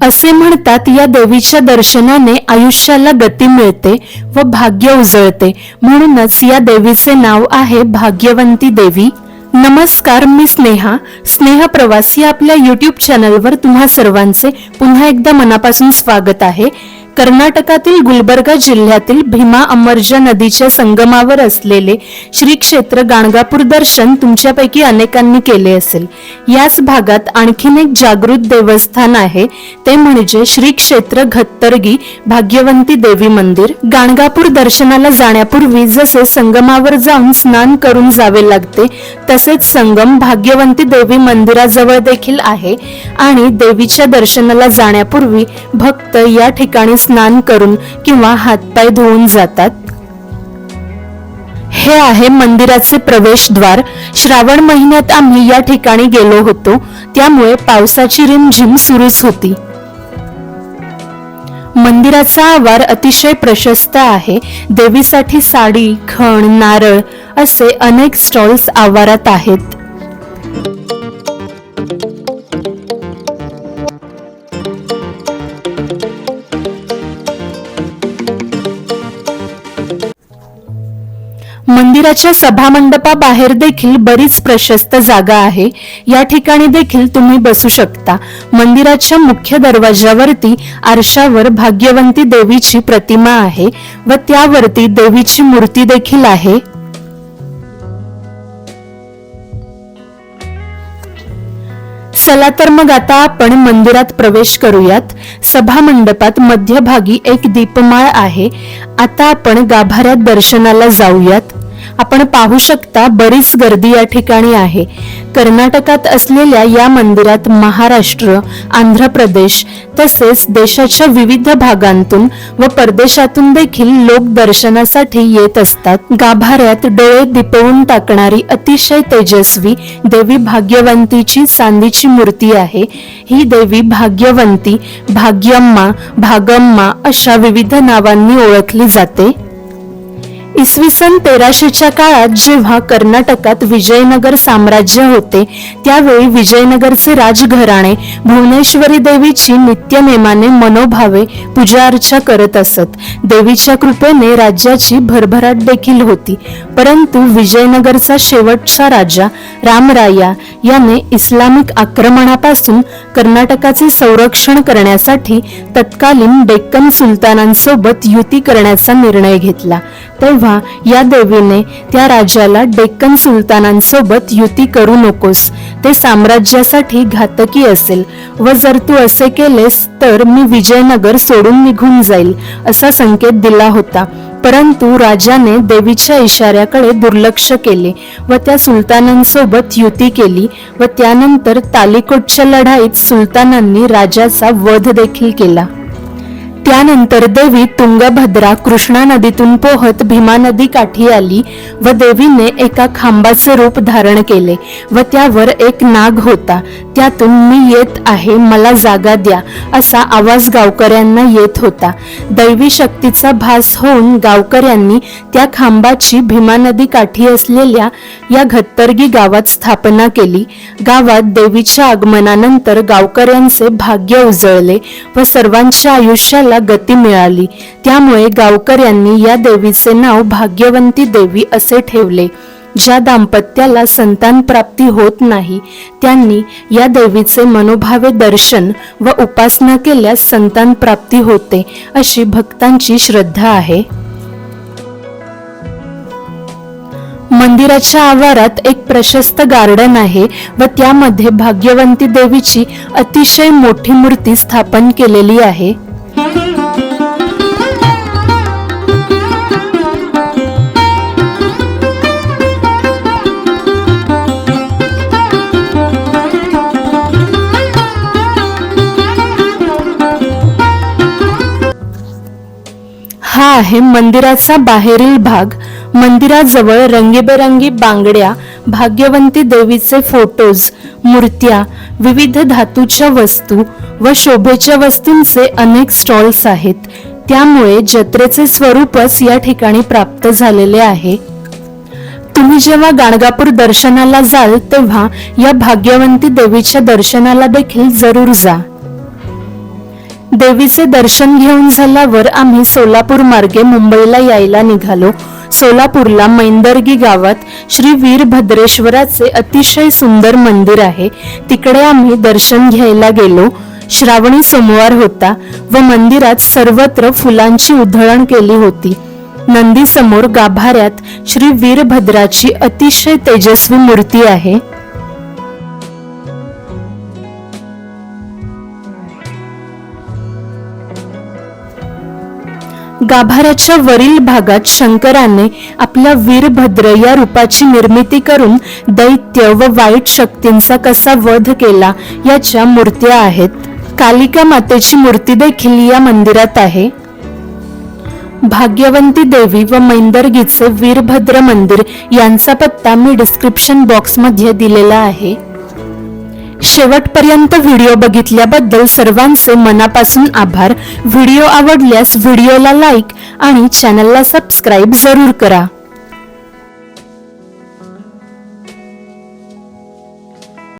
असे म्हणतात या देवीच्या दर्शनाने आयुष्याला गती मिळते व भाग्य उजळते. म्हणूनच या देवीचे नाव आहे भाग्यवंती देवी. नमस्कार मी स्नेहा. स्नेह प्रवासी आपल्या युट्यूब चॅनलवर तुम्हा सर्वांचे पुन्हा एकदा मनापासून स्वागत आहे. कर्नाटकातील गुलबर्गा जिल्ह्यातील भीमा अमर्जा नदीच्या संगमावर असलेले श्री क्षेत्र गाणगापूर दर्शन तुमच्यापैकी अनेकांनी केले असेल. याच भागात आणखीन एक जागृत देवस्थान आहे. ते म्हणजे श्री क्षेत्र घत्तरगी भाग्यवंती देवी मंदिर. गाणगापूर दर्शनाला जाण्यापूर्वी जसे संगमावर जाऊन स्नान करून जावे लागते तसेच संगम भाग्यवंती देवी मंदिराजवळ देखील आहे. आणि देवीच्या दर्शनाला जाण्यापूर्वी भक्त या ठिकाणी स्नान करून किंवा हातपाय धुवून जातात. हे आहे मंदिराचे प्रवेशद्वार. श्रावण महिन्यात आम्ही या ठिकाणी गेलो होतो. त्यामुळे पावसाची रिमझिम सुरूच होती. मंदिराचा आवार अतिशय प्रशस्त आहे. देवीसाठी साडी खण नारळ असे अनेक स्टॉल्स आवारात आहेत. मंदिराच्या सभामंडपाबाहेर देखील बरीच प्रशस्त जागा आहे. या ठिकाणी देखील तुम्ही बसू शकता. मंदिराच्या मुख्य दरवाजावरती आरशावर भाग्यवंती देवीची प्रतिमा आहे व त्यावरती देवीची मूर्ती देखील आहे. चला तर मग आता आपण मंदिरात प्रवेश करूयात. सभा मंडपात मध्यभागी एक दीपमाळ आहे. आता आपण गाभाऱ्यात दर्शनाला जाऊयात. आपण पाहू शकता बरीच गर्दी या ठिकाणी आहे. कर्नाटकात असलेल्या या मंदिरात महाराष्ट्र आंध्र प्रदेश तसेच देशाच्या विविध भागांतून व परदेशातून देखील लोक दर्शनासाठी येत असतात. गाभाऱ्यात डोळे दिपवून टाकणारी अतिशय तेजस्वी देवी भाग्यवंतीची चांदीची मूर्ती आहे. ही देवी भाग्यवंती भाग्यम्मा भागम्मा अशा विविध नावांनी ओळखली जाते. इसवी सन तेराशेच्या काळात जेव्हा कर्नाटकात विजयनगर साम्राज्य होते त्यावेळी विजयनगरचे राजघराणे भुवनेश्वरी देवीची नित्यनेमाने मनोभावे पूजा अर्चा करत असत. देवीच्या कृपेने राज्याची भरभराट देखील होती. परंतु विजयनगरचा शेवटचा राजा रामराया याने इस्लामिक आक्रमणापासून कर्नाटकाचे संरक्षण करण्यासाठी तत्कालीन डेक्कन सुलतानांसोबत युती करण्याचा निर्णय घेतला. तेव्हा या देवीने त्या राजाला डेक्कन सुलतानांसोबत युती करू नकोस. ते साम्राज्यासाठी घातकी असेल व जर तू असे केलेस तर मी विजयनगर सोडून निघून जाईल असा संकेत दिला होता. परंतु राजाने देवीच्या इशाऱ्याकडे दुर्लक्ष केले व त्या सुलतानांसोबत युती केली व त्यानंतर तालिकोटच्या लढाईत सुलतानांनी राजाचा वध देखील केला. त्यानंतर देवी तुंगभद्रा कृष्णा नदीतून पोहत भीमा नदी काठी आली व देवीने एका खांबाचे रूप धारण केले व त्यावर एक नाग होता. त्यातून मी येत आहे मला जागा द्या असा आवाज गावकऱ्यांना येत होता. दैवी शक्तीचा भास होऊन गावकऱ्यांनी त्या खांबाची भीमा नदी काठी असलेल्या या घत्तरगी गावात स्थापना केली. गावात देवीच्या आगमनानंतर गावकऱ्यांचे भाग्य उजळले व सर्वांच्या आयुष्याला गती मिळाली. त्यामुळे गावकऱ्यांनी या देवीचे नाव भाग्यवंती देवी असे ठेवले. ज्या दाम्पत्याला संतान प्राप्ती होत नाही त्यांनी या देवीचे मनोभावे दर्शन व उपासना केल्यास संतान प्राप्ती होते अशी भक्तांची श्रद्धा आहे. मंदिराच्या आवारात एक प्रशस्त गार्डन आहे व त्यामध्ये भाग्यवंती देवीची अतिशय मोठी मूर्ती स्थापन केलेली आहे. आहे मंदिराचा बाहेरील भाग. मंदिराजवळ रंगीबेरंगी बांगड्या भाग्यवंती देवीचे फोटोज मूर्त्या विविध धातूच्या वस्तू व शोभेच्या वस्तूंचे अनेक स्टॉल्स आहेत. त्यामुळे जत्रेचे स्वरूपच या ठिकाणी प्राप्त झालेले आहे. तुम्ही जेव्हा गाणगापूर दर्शनाला जाल तेव्हा या भाग्यवंती देवीच्या दर्शनाला देखील जरूर जा. देवीचे दर्शन घेऊन झाल्यावर आम्ही सोलापूर मार्गे मुंबईला यायला निघालो. सोलापूरला मैंदर्गी गावात श्री वीरभद्रेश्वराचे अतिशय सुंदर मंदिर आहे. तिकडे आम्ही दर्शन घ्यायला गेलो. श्रावणी सोमवार होता व मंदिरात सर्वत्र फुलांची उधळण केली होती. नंदीसमोर गाभाऱ्यात श्री वीरभद्राची अतिशय तेजस्वी मूर्ती आहे. गाभाऱ्याच्या वरील भागात शंकराने आपल्या वीरभद्र या रूपाची निर्मिती करून दैत्य व वाईट शक्तींचा कसा वध केला याच्या मूर्त्या आहेत. कालिका मातेची मूर्ती देखील या मंदिरात आहे. भाग्यवंती देवी व मैंदर्गीचे वीरभद्र मंदिर यांचा पत्ता मी डिस्क्रिप्शन बॉक्समध्ये दिलेला आहे. शेवटपर्यंत व्हिडिओ बघितल्याबद्दल सर्वांचे मनापासून आभार. व्हिडिओ आवडल्यास व्हिडिओला लाईक आणि चॅनलला सबस्क्राईब जरूर करा.